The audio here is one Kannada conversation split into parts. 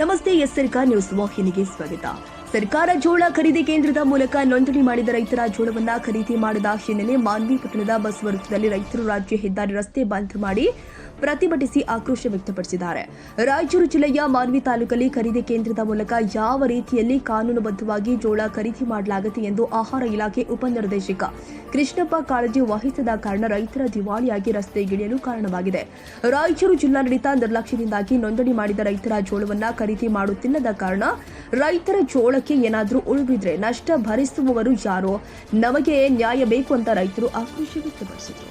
ನಮಸ್ತೆ ಎಸ್ಸರ್ಕ ನ್ಯೂಸ್ ವಾಹಿನಿಗೆ ಸ್ವಾಗತ. ಸರ್ಕಾರ ಜೋಳ ಖರೀದಿ ಕೇಂದ್ರದ ಮೂಲಕ ನೋಂದಣಿ ಮಾಡಿದ ರೈತರ ಜೋಳವನ್ನ ಖರೀದಿ ಮಾಡಿದ ಹಿನ್ನೆಲೆ ಮಾನ್ವಿ ಪಟ್ಟಣದ ಬಸ್ ವೃತ್ತದಲ್ಲಿ ರೈತರು ರಾಜ್ಯ ಹೆದ್ದಾರಿ ರಸ್ತೆ ಬಂದ್ ಮಾಡಿ ಪ್ರತಿಭಟಿಸಿ ಆಕ್ರೋಶ ವ್ಯಕ್ತಪಡಿಸಿದ್ದಾರೆ. ರಾಯಚೂರು ಜಿಲ್ಲೆಯ ಮಾನ್ವಿ ತಾಲೂಕಲ್ಲಿ ಖರೀದಿ ಕೇಂದ್ರದ ಮೂಲಕ ಯಾವ ರೀತಿಯಲ್ಲಿ ಕಾನೂನುಬದ್ಧವಾಗಿ ಜೋಳ ಖರೀದಿ ಮಾಡಲಾಗುತ್ತೆ ಎಂದು ಆಹಾರ ಇಲಾಖೆ ಉಪನಿರ್ದೇಶಕ ಕೃಷ್ಣಪ್ಪ ಕಾಳಜಿ ವಹಿಸದ ಕಾರಣ ರೈತರ ದಿವಾಳಿಯಾಗಿ ರಸ್ತೆಗಿಳಿಯಲು ಕಾರಣವಾಗಿದೆ. ರಾಯಚೂರು ಜಿಲ್ಲಾಡಳಿತ ನಿರ್ಲಕ್ಷ್ಯದಿಂದಾಗಿ ನೋಂದಣಿ ಮಾಡಿದ ರೈತರ ಜೋಳವನ್ನ ಖರೀದಿ ಮಾಡುತ್ತಿಲ್ಲದ ಕಾರಣ ರೈತರ ಜೋಳಕ್ಕೆ ಏನಾದರೂ ಉಳಿದಿದ್ರೆ ನಷ್ಟ ಭರಿಸುವವರು ಯಾರೋ? ನಮಗೆ ನ್ಯಾಯ ಬೇಕು ಅಂತ ರೈತರು ಆಕ್ರೋಶ ವ್ಯಕ್ತಪಡಿಸಿದರು.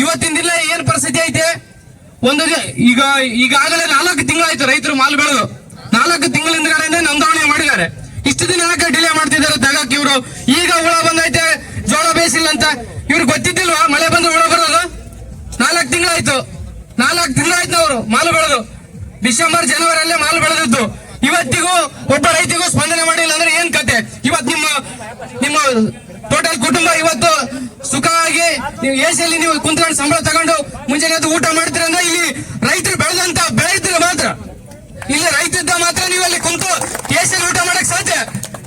ಇವತ್ತಿನ ದಿನ ಏನ್ ಪರಿಸ್ಥಿತಿ ಐತೆ? ಒಂದು ಈಗ, ಈಗಾಗಲೇ ನಾಲ್ಕು ತಿಂಗಳಾಯ್ತು ರೈತರು ಮಾಲ್ ಬೆಳೆದು. ನಾಲ್ಕು ತಿಂಗಳಿಂದ ನೋಂದಣಿ ಮಾಡಿದ್ದಾರೆ. ಇಷ್ಟು ದಿನ ಯಾಕೆ ಡಿಲೇ ಮಾಡ್ತಿದ್ದಾರೆ ತಗಕ್ ಇವರು? ಈಗ ಹುಳ ಬಂದೈತೆ, ಜೋಳ ಬೇಯಿಸಿಲ್ಲ ಅಂತ. ಇವ್ರಿಗೆ ಗೊತ್ತಿದ್ದಿಲ್ವಾ? ಮಳೆ ಬಂದ್ರೆ ಹುಳ ಬರೋದು? ನಾಲ್ಕು ತಿಂಗಳಾಯ್ತು. ನಾಲ್ಕು ತಿಂಗಳಾಯ್ತು ಅವರು ಮಾಲು ಬೆಳೆದು. ಡಿಸೆಂಬರ್, ಜನವರಿಯಲ್ಲೇ ಮಾಲ್ ಬೆಳೆದಿದ್ದು. ಇವತ್ತಿಗೂ ಒಬ್ಬ ರೈತಿಗೂ ಸ್ಪಂದನೆ ಮಾಡಿಲ್ಲ ಅಂದ್ರೆ ಏನ್ ಕತೆ? ಇವತ್ ನಿಮ್ಮ ನಿಮ್ಮ ಟೋಟಲ್ ಕುಟುಂಬ ಇವತ್ತು ಸುಖವಾಗಿ ನೀವು ಎಸಿಯಲ್ಲಿ ನೀವು ಕುಂತ್ಕೊಂಡು ಸಂಬಳ ತಗೊಂಡು ಮುಂಜಾನೆ ಊಟ ಮಾಡ್ತೀರ ಅಂದ್ರೆ ಇಲ್ಲಿ ರೈತರು ಬೆಳೆದಂತ ಬೆಳೆದ್ರೆ ಮಾತ್ರ. ಇಲ್ಲಿ ರೈತರಿದ್ದ ಮಾತ್ರ ನೀವು ಅಲ್ಲಿ ಕುಂತು ಎಸಿಯಲ್ಲಿ ಊಟ ಮಾಡಕ್ ಸಾಧ್ಯ.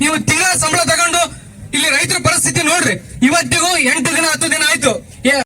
ನೀವು ತಿಂಗಳ ಸಂಬಳ ತಗೊಂಡು ಇಲ್ಲಿ ರೈತರ ಪರಿಸ್ಥಿತಿ ನೋಡ್ರಿ. ಇವತ್ತಿಗೂ ಎಂಟು ದಿನ, ಹತ್ತು ದಿನ ಆಯ್ತು.